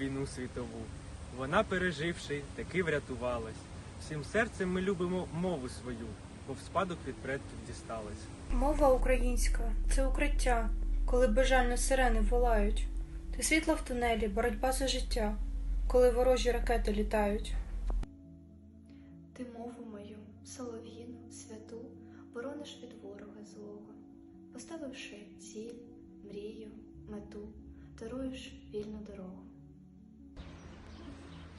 війну світову. Вона, переживши, таки врятувалась. Всім серцем ми любимо мову свою, бо в спадок від предків дісталась. Мова українська це укриття, коли безжально сирени волають. Ти світло в тунелі, боротьба за життя, коли ворожі ракети літають. Ти мову мою, солов'їну, святу, борониш від ворога злого, поставивши ціль, мрію, мету, даруєш вільну дорогу.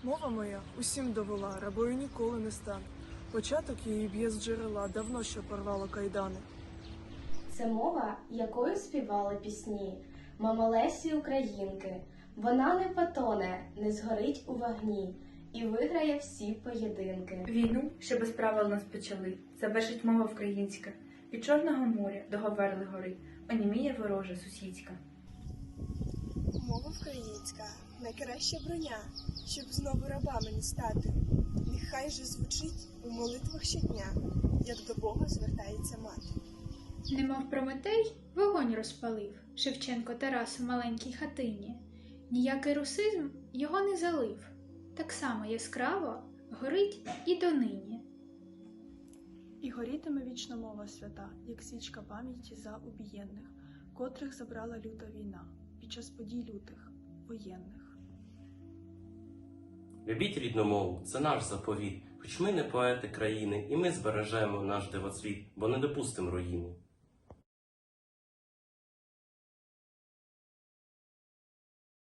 Мова моя усім довела, рабою ніколи не стане. Початок її б'є з джерела, давно що порвало кайдани. Це мова, якою співали пісні, мама Лесі Українки. Вона не потоне, не згорить у вогні і виграє всі поєдинки. Війну, що без правил нас почали, завершить мова українська. Від Чорного моря до Говерли гори, оніміє ворожа сусідська. Мова українська найкраща броня, щоб знову рабами не стати. Нехай же звучить у молитвах щодня, як до Бога звертається мати. Немов Прометей вогонь розпалив Шевченко Тарас у маленькій хатині. Ніякий русизм його не залив. Так само яскраво горить і донині. І горітиме вічна мова свята, як свічка пам'яті за убієнних, котрих забрала люта війна під час подій лютих, воєнних. Любіть рідну мову, це наш заповіт. Хоч ми не поети країни, і ми збережемо наш дивоцвіт, бо не допустимо руїни.